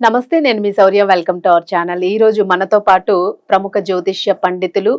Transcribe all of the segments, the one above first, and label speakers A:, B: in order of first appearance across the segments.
A: నమస్తే నేను మీ Shaurya. Welcome to our channel. ఈ రోజు మనతో పాటు ప్రముఖ జ్యోతిష్య పండితులు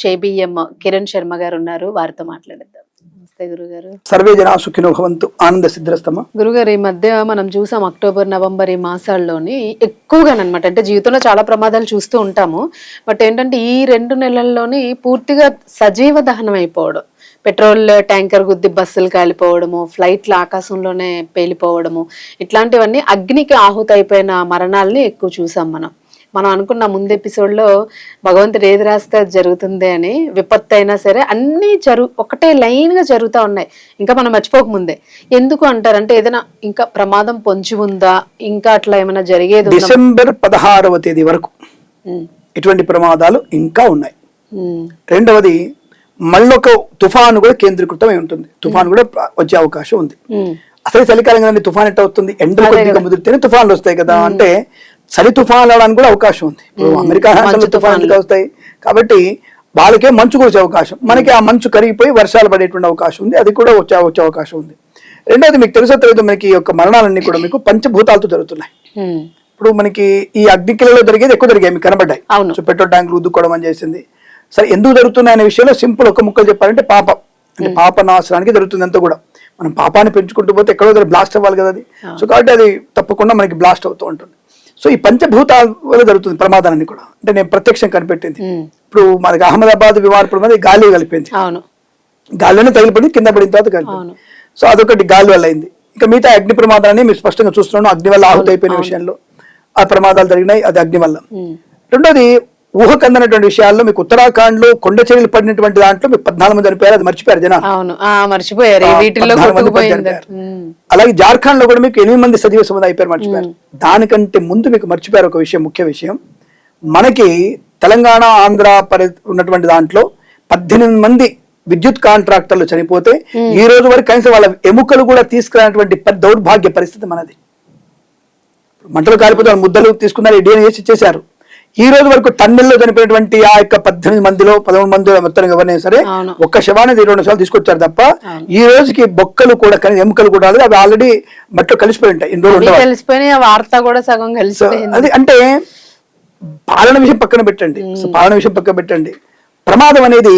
A: చేబిఎం కిరణ్ శర్మ గారు ఉన్నారు. వారితో మాట్లాడిద్దాం. నమస్తే గురుగారు.
B: సర్వే జనా సుఖినో భవంతు. ఆనంద సిద్ధిరస్తమ
A: గురుగారు ఈ మధ్య మనం చూసాం అక్టోబర్ నవంబర్ ఈ మాసాల్లోని ఎక్కువగానమాట అంటే జీవితంలో చాలా ప్రమాదాలు చూస్తూ ఉంటాము. బట్ ఏంటంటే ఈ రెండు నెలల్లోని పూర్తిగా సజీవ దహనం అయిపోవడం పెట్రోల్ ట్యాంకర్ గుద్ది బస్సులు కాలిపోవడము ఫ్లైట్లు ఆకాశంలోనే పేలిపోవడము ఇట్లాంటివన్నీ అగ్నికి ఆహుతి అయిపోయిన మరణాలని ఎక్కువ చూసాం మనం. మనం అనుకున్న ముందు ఎపిసోడ్లో భగవంతుడు ఏది రాస్తే అది జరుగుతుంది అని విపత్తు అయినా సరే అన్నీ జరుగు ఒకటే లైన్గా జరుగుతూ ఉన్నాయి. ఇంకా మనం మర్చిపోకముందే ఎందుకు అంటారు అంటే ఏదైనా ఇంకా ప్రమాదం పొంచి ఉందా? ఇంకా అట్లా ఏమైనా జరిగేది?
B: డిసెంబర్ పదహారవ తేదీ వరకు ఇటువంటి ప్రమాదాలు ఇంకా ఉన్నాయి. రెండవది మళ్ళొక తుఫాను కూడా కేంద్రీకృతమై ఉంటుంది. తుఫాను కూడా వచ్చే అవకాశం ఉంది. అసలు చలికాలం కదండి తుఫాన్ ఎట్లా వస్తుంది? ఎండ కొద్దిగా ముదిరితేనే తుఫాన్లు వస్తాయి కదా. అంటే చలి తుఫాన్లు అవడానికి కూడా అవకాశం ఉంది. అమెరికా తుఫాన్లు వస్తాయి. కాబట్టి వాళ్ళకే మంచు కురిసే అవకాశం. మనకి ఆ మంచు కరిగిపోయి వర్షాలు పడేటువంటి అవకాశం ఉంది. అది కూడా వచ్చే వచ్చే అవకాశం ఉంది. రెండవది మీకు తెలుసో? తెలియదు మనకి ఈ యొక్క మరణాలన్నీ కూడా మీకు పంచభూతాలతో జరుగుతున్నాయి. ఇప్పుడు మనకి ఈ అగ్నికిలలో జరిగేది ఎక్కువ జరిగాయి. మీకు కనబడ్డాయి. సో పెట్రోల్ ట్యాంకులు ఉద్దుకోవడం అని చేసింది. సరే ఎందుకు జరుగుతున్నాయి అనే విషయంలో సింపుల్ ఒక ముక్కలు చెప్పాలంటే పాపం. అంటే పాప నాశనానికి జరుగుతుంది అంతా కూడా. మనం పాపాన్ని పెంచుకుంటూ పోతే ఎక్కడో దగ్గర బ్లాస్ట్ అవ్వాలి కదా అది. సో కాబట్టి అది తప్పకుండా మనకి బ్లాస్ట్ అవుతూ ఉంటుంది. సో ఈ పంచభూతాల వల్ల జరుగుతుంది ప్రమాదాన్ని కూడా. అంటే నేను ప్రత్యక్షం కనిపెట్టింది. ఇప్పుడు మనకి అహ్మదాబాద్ విమానపురం మీద గాలి కలిపింది. గాలిలోనే తగిలిపడింది కింద పడిన తర్వాత కలిపింది. సో అదొకటి గాలి వల్ల అయింది. ఇంకా మిగతా అగ్ని ప్రమాదాన్ని మీరు స్పష్టంగా చూస్తున్నాను. అగ్ని వల్ల ఆహుతి అయిపోయిన విషయంలో ఆ ప్రమాదాలు జరిగినాయి అది అగ్ని వల్ల. రెండోది ఊహకందనటువంటి విషయాల్లో మీకు ఉత్తరాఖండ్లో కొండ చర్యలు పడినటువంటి దాంట్లో మీకు పద్నాలుగు మంది చనిపోయారు అది మర్చిపోయారు
A: ఆ మర్చిపోయారు.
B: అలాగే జార్ఖండ్లో కూడా మీకు ఎనిమిది మంది సజీవ సముదాయం అయిపోయారు మర్చిపోయారు. దానికంటే ముందు మీకు మర్చిపోయారు ఒక విషయం ముఖ్య విషయం. మనకి తెలంగాణ ఆంధ్ర పరి ఉన్నటువంటి దాంట్లో పద్దెనిమిది మంది విద్యుత్ కాంట్రాక్టర్లు చనిపోతే ఈ రోజు వరకు కనీసం వాళ్ళ ఎముకలు కూడా తీసుకురానటువంటి పెద్ద దౌర్భాగ్య పరిస్థితి మనది. మంటలు కాలిపోతే వాళ్ళు ముద్దలు తీసుకున్నారు డిఎన్ఏ చేసి ఇచ్చేశారు. ఈ రోజు వరకు టన్నెల్లో చనిపోయినటువంటి ఆ యొక్క పద్దెనిమిది మందిలో పదమూడు మందిలో మొత్తం ఎవరైనా సరే. ఒక్క శవాన్ని రెండు సార్లు తీసుకొచ్చారు తప్ప ఈ రోజుకి బొక్కలు కూడా కనీసం ఎముకలు కూడా రాలేదు అవి ఆల్రెడీ మట్లో కలిసిపోయి ఉంటాయి ఇన్ని రోజులు
A: వార్త కూడా సగం
B: సో
A: కలిసిపోయింది.
B: అది అంటే పాలన విషయం పక్కన పెట్టండి. పాలన విషయం పక్కన పెట్టండి. ప్రమాదం అనేది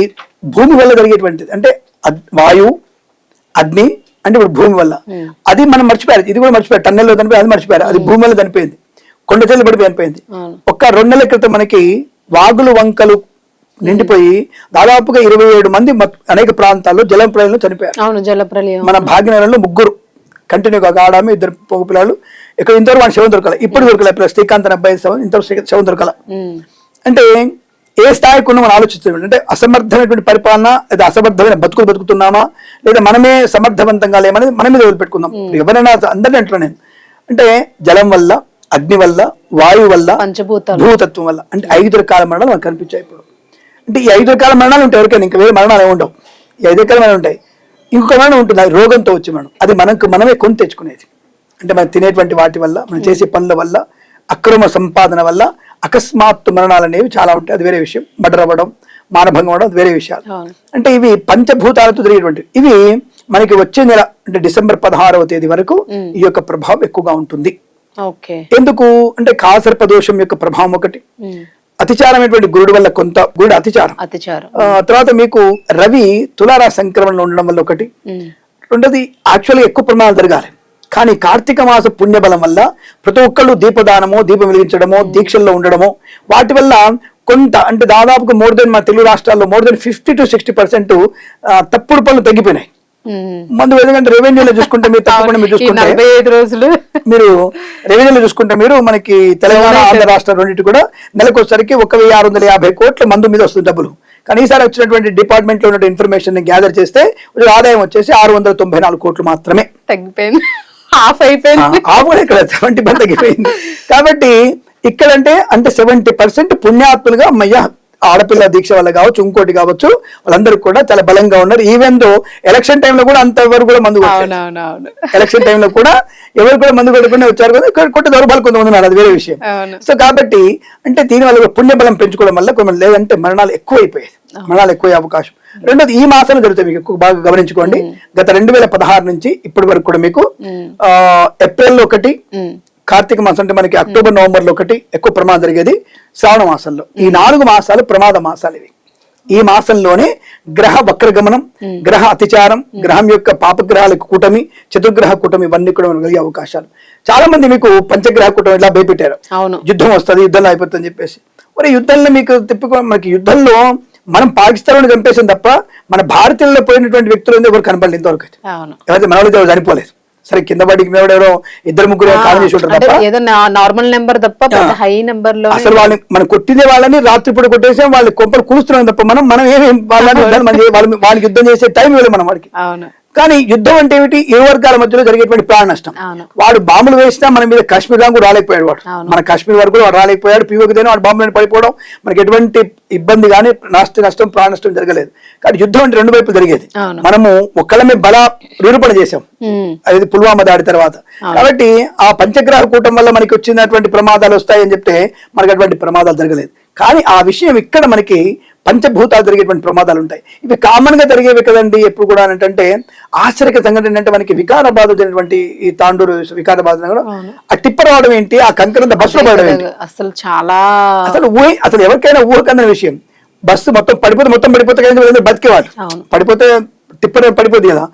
B: భూమి వల్ల జరిగేటువంటిది అంటే వాయువు అగ్ని అంటే ఇప్పుడు భూమి వల్ల. అది మనం మర్చిపోయారు ఇది కూడా మర్చిపోయారు టన్నెల్లో చనిపోయి అది మర్చిపోయారు అది భూమి వల్ల చనిపోయింది. కొండ చెల్లి పడిపోయి చనిపోయింది. ఒక్క రెండు నెలల క్రితం మనకి వాగులు వంకలు నిండిపోయి దాదాపుగా ఇరవై ఏడు మంది అనేక ప్రాంతాల్లో జలం ప్రళయంలో చనిపోయారు.
A: అవును జలప్రలయం.
B: మన భాగ్యనగరంలో ముగ్గురు కంటిన్యూగా ఒక ఆడామి ఇద్దరు పొగ పిల్లలు ఇక్కడ ఇంతవరకు వాళ్ళ శవం దొరకల. ఇప్పుడు దొరకలే ఇప్పుడు శ్రీకాంత్ అబ్బాయి శవం ఇంతవరకు శవం దొరకల. అంటే ఏ స్థాయికి ఉన్న మనం ఆలోచిస్తాం అంటే అసమర్థమైనటువంటి పరిపాలన లేదా అసమర్థమైన బతుకులు బతుకుతున్నామా లేదా మనమే సమర్థవంతంగా లేమనేది మన మీద వదిలిపెట్టుకుందాం. ఎవరైనా అందరినీ అంటున్నా నేను. అంటే జలం వల్ల అగ్ని వల్ల వాయువు వల్ల భూతత్వం వల్ల అంటే ఐదు రకాల మరణాలు మనకు కనిపించాయి ఇప్పుడు. అంటే ఈ ఐదు రకాల మరణాలు ఉంటాయి ఎవరికైనా ఇంకా వేరే మరణాలు ఏమి ఉండవు. ఈ ఐదు రకాల మరణాలు ఉంటాయి. ఇంకొక మరణం ఉంటుంది అది రోగంతో వచ్చే మరణం. అది మనకు మనమే కొని తెచ్చుకునేది. అంటే మనం తినేటువంటి వాటి వల్ల మనం చేసే పనుల వల్ల అక్రమ సంపాదన వల్ల అకస్మాత్తు మరణాలు అనేవి చాలా ఉంటాయి. అది వేరే విషయం. మర్డర్ అవ్వడం మానభంగం అవ్వడం అది వేరే విషయాలు. అంటే ఇవి పంచభూతాలతో జరిగేటువంటి ఇవి మనకి వచ్చే నెల అంటే డిసెంబర్ పదహారవ తేదీ వరకు ఈ యొక్క ప్రభావం ఎక్కువగా ఉంటుంది. ఎందుకు? అంటే కాసర్ప దోషం యొక్క ప్రభావం ఒకటి. అతిచారమైనటువంటి గురుడు వల్ల కొంత గురుడు అతిచారం.
A: అతిచారం.
B: తర్వాత మీకు రవి తులారా సంక్రమణలో ఉండడం వల్ల ఒకటి. రెండోది యాక్చువల్గా ఎక్కువ ప్రమాదాలు జరగాలి. కానీ కార్తీక మాస పుణ్యబలం వల్ల ప్రతి ఒక్కళ్ళు దీపదానమో దీపం వెలిగించడమో దీక్షల్లో ఉండడమో వాటి వల్ల కొంత అంటే దాదాపుగా మోర్ దెన్ మా తెలుగు రాష్ట్రాల్లో more than fifty to sixty percent తప్పుడు పనులు తగ్గిపోయినాయి. మందు ఎందుకంటే రెవెన్యూలో చూసుకుంటే మీరు తప్పకుండా మీరు చూసుకుంటే
A: ఐదు రోజులు.
B: మీరు రెవెన్యూలో చూసుకుంటే మీరు మనకి తెలంగాణ ఆంధ్ర రాష్ట్ర రెండింటి కూడా నెలకు వచ్చరికి ఒక వెయ్యి ఆరు వందల యాభై కోట్ల మందు మీద వస్తుంది డబ్బులు. కానీ ఈసారి వచ్చినటువంటి డిపార్ట్మెంట్లో ఉన్న ఇన్ఫర్మేషన్ని గ్యాదర్ చేస్తే ఆదాయం వచ్చేసి ఆరు వందల తొంభై నాలుగు కోట్లు మాత్రమే.
A: తగ్గిపోయింది. హాఫ్ అయిపోయింది.
B: కూడా ఇక్కడ సెవెంటీ పర్సెంట్ తగ్గిపోయింది. కాబట్టి ఇక్కడంటే అంటే సెవెంటీ పర్సెంట్ పుణ్యాత్ములుగా అమ్మయ్య. ఆడపిల్ల దీక్ష వల్ల కావచ్చు ఇంకోటి కావచ్చు వాళ్ళందరూ కూడా చాలా బలంగా ఉన్నారు. ఈవెన్ దో ఎలక్షన్ టైంలో కూడా అంతవరకు కూడా మందు ఎలక్షన్ టైంలో కూడా ఎవరు కూడా మందు కొట్టుకుని వచ్చారు కదా ఇక్కడ కొట్టే దౌర్బాలు కొంతమంది ఉన్నారు అది వేరే విషయం. సో కాబట్టి అంటే దీని వల్ల పుణ్యబలం పెంచుకోవడం వల్ల కొంచెం లేదంటే మరణాలు ఎక్కువైపోయాయి. మరణాలు ఎక్కువ అవకాశం. రెండోది ఈ మాసంలో జరుగుతాయి మీకు ఎక్కువ బాగా గమనించుకోండి. గత రెండు వేల పదహారు నుంచి ఇప్పటి వరకు కూడా మీకు ఏప్రిల్ ఒకటి కార్తీక మాసం అంటే మనకి అక్టోబర్ నవంబర్లో ఒకటి ఎక్కువ ప్రమాదం జరిగేది శ్రావణ మాసంలో. ఈ నాలుగు మాసాలు ప్రమాద మాసాలు ఇవి. ఈ మాసంలోనే గ్రహ వక్రగమనం గ్రహ అతిచారం గ్రహం యొక్క పాపగ్రహాలకు కూటమి చతుర్గ్రహ కూటమి ఇవన్నీ కూడా మనకు కలిగే అవకాశాలు. చాలా మంది మీకు పంచగ్రహ కూటమి ఇలా భయపెట్టారు. యుద్ధం వస్తుంది యుద్ధంలో అయిపోతుందని చెప్పేసి. మరి యుద్ధంలో మీకు తిప్పుకో మనకి యుద్ధంలో మనం పాకిస్తాన్ చంపేసాం తప్ప మన భారతీయుల్లో పోయినటువంటి వ్యక్తులు ఎవరు కనపడలేదు ఇంతవరకు అయితే. ఎవరైతే మన వాళ్ళు చనిపోలేదు. సరే కింద పడికి మీద ఎవరో? ఇద్దరు ముగ్గురు కాల్ చేసి ఉంటారు
A: అంటే
B: తప్ప?
A: ఏదో నార్మల్ నెంబర్ తప్ప హై నెంబర్లో
B: అసలు వాళ్ళని మనం కొట్టిందే వాళ్ళని రాత్రిపూట కొట్టేసాం వాళ్ళని కొంపలు కూలుస్తున్నాం తప్ప మనం మనం ఏమి వాళ్ళని వాళ్ళ వాళ్ళకి యుద్ధం చేసే టైం ఇవ్వలేదు మనం వాడికి.
A: అవును.
B: కానీ యుద్ధం అంటే ఏమిటి? ఇరు వర్గాల మధ్యలో జరిగేటువంటి ప్రాణ నష్టం. వాడు బాంబులు వేసినా మన మీద కాశ్మీర్ దాకా కూడా రాలేకపోయాడు వాడు. మన కాశ్మీర్ వరకు కూడా వాడు రాలేకపోయాడు. పీఓకి దేని వాడు బాంబులను పడిపోవడం మనకి ఎటువంటి ఇబ్బంది కానీ నష్ట నష్టం ప్రాణ నష్టం జరగలేదు. కానీ యుద్ధం అంటే రెండు వైపులు జరిగేది. మనము ఒక్కళ్ళమే బల నిరూపణ చేసాం అది పుల్వామా దాడి తర్వాత. కాబట్టి ఆ పంచగ్రహ కూటం వల్ల మనకి వచ్చినటువంటి ప్రమాదాలు వస్తాయని చెప్తే మనకి అటువంటి ప్రమాదాలు జరగలేదు. కానీ ఆ విషయం ఇక్కడ మనకి పంచభూతాలు జరిగేటువంటి ప్రమాదాలు ఉంటాయి. ఇవి కామన్గా జరిగేవి కదండి ఎప్పుడు కూడా ఏంటంటే ఆశ్చర్యక సంఘటన ఏంటంటే మనకి వికారాబాద్ జరిగినటువంటి ఈ తాండూరు వికారాబాద్ కూడా ఆ టిప్పర్ రావడం ఏంటి ఆ కంకరంత బస్సులో పడడం ఏంటి?
A: అసలు చాలా
B: అసలు ఊహ అసలు ఎవరికైనా ఊహకందని విషయం. బస్సు మొత్తం పడిపోతే మొత్తం పడిపోతే బతికేవాళ్ళు. పడిపోతే టిప్పర్ పడిపోతుంది కదా.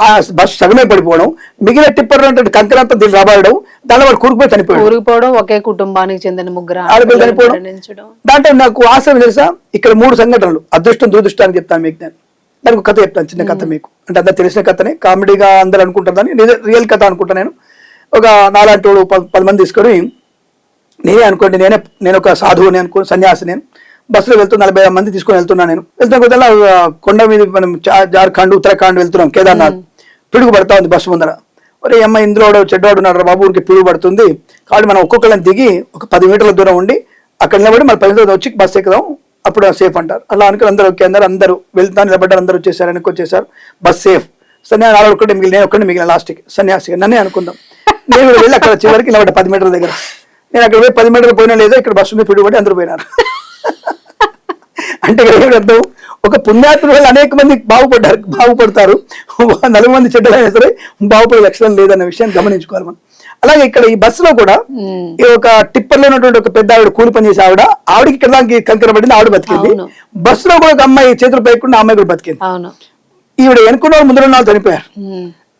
B: ఆ బస్సు సగమే పడిపోవడం మిగిలిన టిప్పర్ అంటే కంకరంతా దీన్ని రాబడడం దానిలో వాడు కూరుకుపోయి చనిపోయాడు.
A: ఊరిపోవడం ఒకే కుటుంబానికి చెందిన ముగ్గురు
B: చనిపోవడం. దాంట్లో నాకు ఆశ్రయం తెలుసా? ఇక్కడ మూడు సంఘటనలు అదృష్టం దురదృష్టం అని చెప్తాను మీకు నేను. దానికి కథ చెప్తాను చిన్న కథ మీకు. అంటే అందరు తెలిసిన కథనే. కామెడీగా అందరు అనుకుంటారని రియల్ కథ అనుకుంటా నేను. ఒక నాలాంటి వాడు పది మంది తీసుకొని నేనే అనుకోండి నేనే నేను ఒక సాధువుని అనుకో సన్యాసి నేను బస్సులో వెళ్తూ నలభై ఐదు మంది తీసుకొని వెళ్తున్నాను నేను. వెళ్తున్న కొద్దిగా కొండ మీద మనం జార్ఖండ్ ఉత్తరాఖండ్ వెళ్తున్నాం కేదార్నాథ్. పిడుగు పడతా ఉంది బస్సు ముందర. ఒరే అమ్మ ఇందులో చెడ్డోడు చెడ్డవాడు ఉన్నాడు రా బాబు ఊరికి పిడుగు పడుతుంది. కాబట్టి మనం ఒక్కొక్కరిని దిగి ఒక పది మీటర్ల దూరం ఉండి అక్కడ నిలబడి మన పది వచ్చి బస్సు ఎక్కుదాం అప్పుడు సేఫ్ అంటారు. అలా అనుకుని అందరూ ఓకే అందరూ అందరూ వెళ్తాను నిలబడ్డారు అందరూ వచ్చేసారు వెనక్కి వచ్చేసారు. బస్ సేఫ్ సన్యాసి నాలుగు ఒక్కటి మిగిలిన నేను ఒక్కటి మిగిలిన లాస్ట్కి సన్యాసిగా నన్నే అనుకుందాం. నేను కూడా వెళ్ళి అక్కడ చివరికి నిలబడ్డా పది మీటర్ల దగ్గర. నేను అక్కడ పోయి పది మీటర్లు పోయినా లేదో ఇక్కడ బస్సు మీద పిడుగుపడి అందరూ పోయినారు. అంటే ఇక్కడ ఏమి అర్థం? ఒక పుణ్యాత్ముల వల్ల అనేక మంది బాగుపడ్డారు బాగుపడతారు. నలుగు మంది చెడ్డలైనా సరే బాగుపడే లక్షణం లేదన్న విషయాన్ని గమనించుకోవాలి మనం. అలాగే ఇక్కడ ఈ బస్సులో కూడా ఈ ఒక టిప్పర్లో ఉన్నటువంటి ఒక పెద్ద ఆవిడ కూలి పని చేసే ఆవిడ ఆవిడకి ఇక్కడ దానికి కంకర పడింది ఆవిడ బతికింది. బస్సులో కూడా ఒక అమ్మాయి చేతులు పైకుండా అమ్మాయి కూడా బతికింది. ఈవిడ వెనుకున్న వాళ్ళు ముందు వాళ్ళు చనిపోయారు.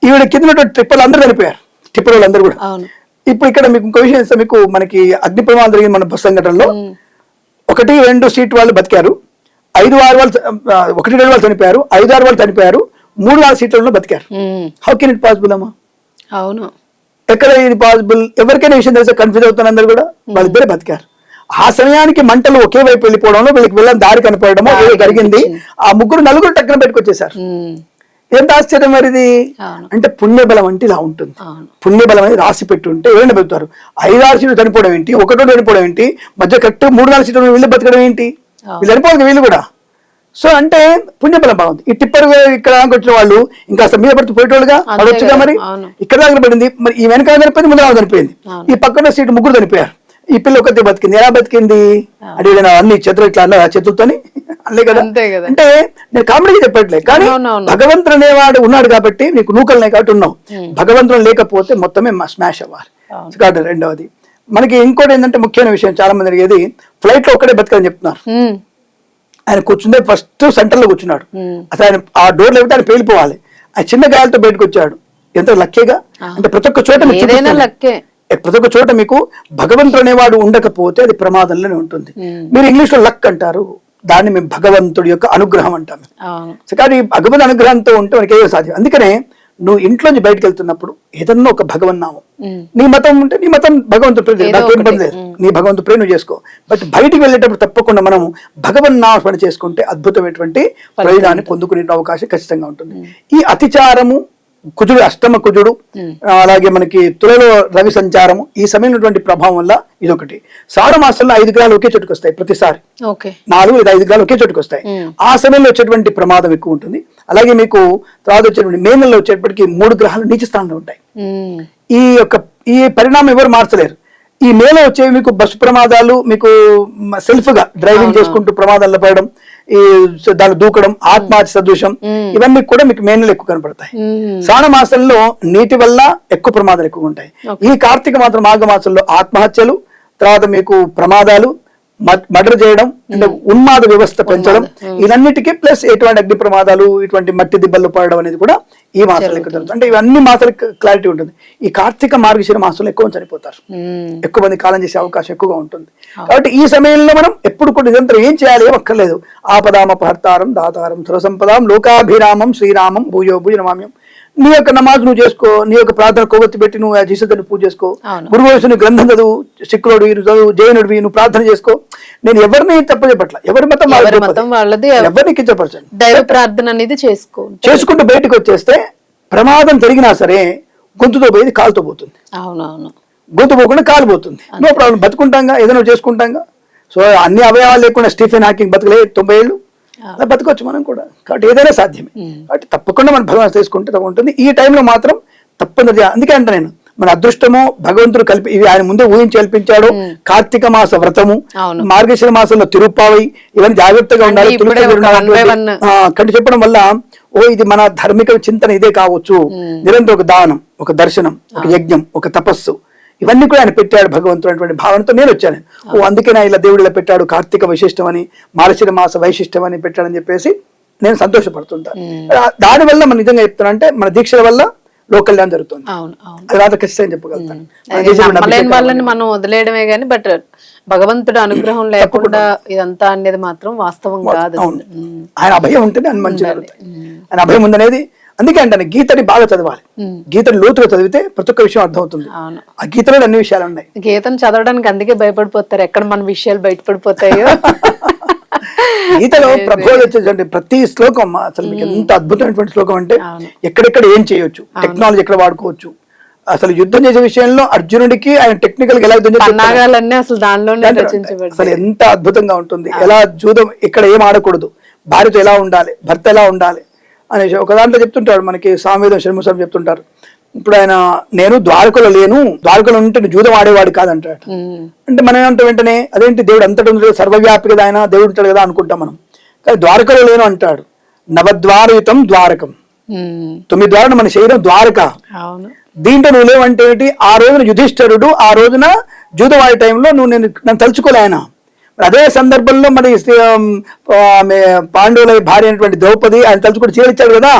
B: ఈవిడ కింద ఉన్నటువంటి టిప్పర్లు అందరూ చనిపోయారు. టిప్పర్ వాళ్ళు అందరూ కూడా ఇప్పుడు ఇక్కడ మీకు ఇంకో విషయం మీకు మనకి అగ్ని ప్రమాదం జరిగింది మన బస్ సంఘటనలో. ఒకటి రెండు సీట్ వాళ్ళు బతికారు. ఐదు ఆరు వాళ్ళు ఒకటి రెండు వాళ్ళు చనిపోయారు ఐదు ఆరు వాళ్ళు చనిపోయారు మూడు నాలుగు సీట్లలో బతికారు. హౌ కెన్ ఇట్ పాసిబుల్ అమ్మా?
A: అవును.
B: ఎక్కడ ఇది పాసిబుల్ ఎవరికైనా విషయం తెలిసే కన్ఫ్యూజ్ అవుతున్నారు అందరూ కూడా. వాళ్ళిద్దరే బతికారు. ఆ సమయానికి మంటలు ఒకే వైపు వెళ్ళిపోవడంలో వీళ్ళకి వెళ్ళని దారి కనపడమో ఏదో జరిగింది. ఆ ముగ్గురు నలుగురు టక్కన పెట్టుకొచ్చేసారు ఎంత ఆశ్చర్యం మరి ఇది?
A: అవును.
B: అంటే పుణ్యబలం అంటే ఇలా ఉంటుంది. పుణ్యబలం అనేది రాసి పెట్టి ఉంటే ఎవరైనా బతుకుతారు. ఐదు ఆరు సీట్లు చనిపోవడం ఏంటి? ఒకటో చనిపోవడం ఏంటి? మధ్య కరెక్ట్ మూడు నాలుగు సీట్లు వీళ్ళు బతకడం ఏంటి? వీళ్ళు చనిపోవాలి వీళ్ళు కూడా. సో అంటే పుణ్యబలం బాగుంది. ఈ టిప్పర్ ఇక్కడ వచ్చిన వాళ్ళు ఇంకా మీద పడుతూ పోయేటోళ్ళుగా?
A: కదా,
B: మరి. ఇక్కడ దాకా పడింది మరి ఈ వెనకాల చనిపోయింది ముందు చనిపోయింది. ఈ పక్కన సీటు ముగ్గురు చనిపోయారు. ఈ పిల్ల ఒకతే బతికింది. ఎలా బతికింది? అడిగిన అన్ని చేతులు ఇట్లా అన్న చేతులతోని అల్లే కదా. అంటే నేను కామెడీగా చెప్పట్లేదు కానీ. భగవంతుడు అనేవాడు ఉన్నాడు కాబట్టి నీకు నూకలు కాబట్టి ఉన్నావు. భగవంతుడు లేకపోతే మొత్తమే స్మాష్ అవ్వాలి. రెండవది. మనకి ఇంకోటి ఏంటంటే ముఖ్యమైన విషయం చాలా మంది అడిగేది ఫ్లైట్లో ఒక్కడే బతకని చెప్తున్నారు. ఆయన కూర్చుందే ఫస్ట్ సెంటర్లో కూర్చున్నాడు అసలు ఆయన ఆ డోర్ లేకపోతే ఆయన పేలిపోవాలి. ఆయన చిన్న గాయాలతో బయటకు వచ్చాడు ఎంత లక్కీగా? అంటే ప్రతి ఒక్క చోట ప్రతి ఒక్క చోట మీకు భగవంతుడు అనేవాడు ఉండకపోతే అది ప్రమాదంలోనే ఉంటుంది. మీరు ఇంగ్లీష్లో లక్ అంటారు. దాన్ని మేము భగవంతుడి యొక్క అనుగ్రహం అంటాం.
A: అవును.
B: సో కానీ భగవన్ అనుగ్రహంతో ఉంటే మనకి ఏదో సాధ్యం. అందుకనే నువ్వు ఇంట్లోంచి బయటకు వెళ్తున్నప్పుడు ఏదన్నా ఒక భగవన్ నామం.
A: ఉమ్,
B: నీ మతం ఉంటే నీ మతం నాకు ఏం. ఇబ్బంది లేదు. నీ భగవంతుడు ప్రేమ నువ్వు చేసుకో. బట్ బయటికి వెళ్ళేటప్పుడు తప్పకుండా మనం భగవన్ నామస్మరణ చేసుకుంటే అద్భుతమైనటువంటి ప్రయోజనాన్ని పొందుకునే అవకాశం ఖచ్చితంగా ఉంటుంది. ఈ అతిచారము కుజుడు అష్టమ కుజుడు అలాగే మనకి తులలో రవి సంచారము ఈ సమయమైనటువంటి ప్రభావం వల్ల ఇదొకటి. సాడ మాసంలో ఐదు గ్రహాలు ఒకే చోటుకు వస్తాయి ప్రతిసారి. నాలుగు లేదా ఐదు గ్రహాలు ఒకే చోటుకు వస్తాయి. ఆ సమయంలో వచ్చేటువంటి ప్రమాదం ఎక్కువ ఉంటుంది. అలాగే మీకు తర్వాత వచ్చేటువంటి మే నెలలో వచ్చేటప్పటికి మూడు గ్రహాలు నీచ స్థానంలో ఉంటాయి. ఈ యొక్క ఈ పరిణామం ఎవరు మార్చలేరు. ఈ మేలో వచ్చేవి మీకు బస్సు ప్రమాదాలు మీకు సెల్ఫ్గా డ్రైవింగ్ చేసుకుంటూ ప్రమాదాల్లో పడడం ఈ స- దాని దూకడం ఆత్మహత్య సదృశం ఇవన్నీ కూడా మీకు మే నెలలో ఎక్కువ కనపడతాయి. శ్రావణ మాసంలో నీటి వల్ల ఎక్కువ ప్రమాదాలు ఎక్కువ ఉంటాయి. ఈ కార్తీక మాసం మాఘ మాసంలో ఆత్మహత్యలు తర్వాత మీకు ప్రమాదాలు మర్డర్ చేయడం ఉన్మాద వ్యవస్థ పెంచడం ఇవన్నిటికీ ప్లస్ ఎటువంటి అగ్ని ప్రమాదాలు ఇటువంటి మట్టి దిబ్బలు పడడం అనేది కూడా ఈ మాసాలు జరుగుతుంది. అంటే ఇవన్నీ మాసాలకు క్లారిటీ ఉంటుంది. ఈ కార్తీక మార్గశిర మాసంలో ఎక్కువ చనిపోతారు. ఎక్కువ మంది కాలం చేసే అవకాశం ఎక్కువగా ఉంటుంది. కాబట్టి ఈ సమయంలో మనం ఎప్పుడు కూడా నిరంతరం ఏం చేయాలి ఏం అక్కర్లేదు. ఆపదామపహర్తారం దాతారం సురసంపదాం లోకాభిరామం శ్రీరామం భూయో భూజ నమామ్యం. నీ యొక్క నమాజ్ నువ్వు చేసుకో నీ యొక్క ప్రార్థన కొవ్వొత్తి పెట్టి నువ్వు ఆ జీసతుని పూజ చేసుకో. గురువయసుని గ్రంథం చదువు శుక్రుడు చదువు జైనుడివి నువ్వు ప్రార్థన చేసుకో. నేను ఎవరిని తప్ప చెప్పట్ల ఎవరి మతం ఎవరిని కించపరచండి?
A: దైవ ప్రార్థన అనేది చేసుకో.
B: చేసుకుంటూ బయటకు వచ్చేస్తే ప్రమాదం జరిగినా సరే గొంతుతో పోయేది కాలుతో పోతుంది.
A: అవునవును.
B: గొంతు పోకుండా కాలు పోతుంది. No problem. బతుకుంటాంగా ఏదైనా చేసుకుంటాంగా. సో అన్ని అవయవాలు లేకుండా స్టీఫెన్ హాకింగ్ బతకలే తొంభై ఏళ్ళు. అలా బతకొచ్చు మనం కూడా. కాబట్టి ఏదైనా సాధ్యమే. కాబట్టి తప్పకుండా మనం భగవంతు తీసుకుంటే ఉంటుంది. ఈ టైంలో మాత్రం తప్పనిసరి అందుకే అంట నేను మన అదృష్టము భగవంతుడు కలిపి ఇవి ఆయన ముందే ఊహించి కల్పించాడు. కార్తీక మాస వ్రతము. మార్గశిర మాసంలో తిరుప్పావై ఇవన్నీ జాగ్రత్తగా ఉండాలి. కంటి చెప్పడం వల్ల ఓ ఇది మన ధార్మిక చింతన ఇదే కావచ్చు. నిరంతరం ఒక దానం ఒక దర్శనం ఒక యజ్ఞం ఒక తపస్సు. ఇవన్నీ కూడా ఆయన పెట్టాడు భగవంతుడు అనేటువంటి భావనతో నేను వచ్చాను. ఓ అందుకే నా ఇలా దేవుడు ఇలా పెట్టాడు కార్తీక వైశిష్టం అని మార్చిన మాస వైశిష్టం అని పెట్టాడని చెప్పేసి నేను సంతోషపడుతుంటాను దానివల్ల మనం నిజంగా చెప్తున్నా అంటే మన దీక్షల వల్ల లోక కళ్యాణం జరుగుతుంది. అది ఖచ్చితంగా చెప్పగలుగుతాను
A: వాళ్ళని మనం వదిలేయడమే గాని బట్ భగవంతుడు అనుగ్రహం లేకుండా ఇదంతా అనేది మాత్రం వాస్తవం కాదు.
B: ఆయన అభయం ఉంటేనే అని మంచి ఆయన అభయం ఉందనేది అందుకే అంటాను గీతని బాగా చదవాలి. గీతని లోతుగా చదివితే ప్రతి ఒక్క విషయం అర్థమవుతుంది. ఆ గీతలో అన్ని విషయాలు ఉన్నాయి.
A: గీతను చదవడానికి అందుకే భయపడిపోతారు. ఎక్కడ మన విషయాలు బయటపడిపోతాయో.
B: గీతలో ప్రభు వచ్చేసండి ప్రతి శ్లోకం అసలు మీకు ఎంత అద్భుతమైనటువంటి శ్లోకం అంటే. ఎక్కడెక్కడ ఏం చేయొచ్చు? టెక్నాలజీ ఎక్కడ వాడుకోవచ్చు? అసలు యుద్ధం చేసే విషయంలో అర్జునుడికి ఆయన టెక్నికల్గా ఎలా యుద్ధం
A: అసలు దానిలోనే
B: అసలు ఎంత అద్భుతంగా ఉంటుంది. ఎలా జూదం ఇక్కడ ఏం ఆడకూడదు? భార్యతో ఎలా ఉండాలి? భర్త ఎలా ఉండాలి? అనేసి ఒక దాంట్లో చెప్తుంటాడు మనకి సామవేదం షణ్ముసం చెప్తుంటారు. ఇప్పుడు ఆయన నేను ద్వారకలో లేను ద్వారకలో ఉంటే జూదం ఆడేవాడు కాదంటాడు. అంటే మనం ఏమంటాం వెంటనే అదేంటి దేవుడు అంతటా ఉంది సర్వవ్యాపి కదా ఆయన దేవుడు ఉంటాడు కదా అనుకుంటాం మనం. కానీ ద్వారకలో లేను అంటాడు. నవద్వారయుతం ద్వారకం. తొమ్మిది ద్వారాలు మన శరీరం ద్వారక. దీంట్లో నువ్వు లేవంటే ఏంటి? ఆ రోజున యుధిష్ఠరుడు ఆ రోజున జూదవాడి టైంలో నువ్వు నేను నన్ను తలుచుకోలే ఆయన. అదే సందర్భంలో మరి పాండవుల భార్య అయినటువంటి ద్రౌపది ఆయన తలుచుకుని చీలిచ్చాడు కదా.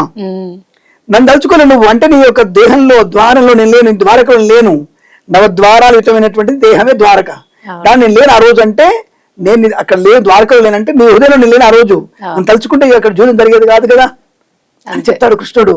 B: నన్ను తలుచుకోలే నువ్వు అంటే నీ యొక్క దేహంలో ద్వారంలో నేను లేను ద్వారకలో లేను. నవద్వారాలు యుతమైనటువంటి దేహమే ద్వారక. దాన్ని నేను లేను ఆ రోజు అంటే నేను అక్కడ లేను ద్వారకలో లేనంటే నీ హృదయంలో నేను లేను ఆ రోజు. నన్ను తలుచుకుంటే అక్కడ జూదం జరిగేది కాదు కదా? అని చెప్తాడు కృష్ణుడు.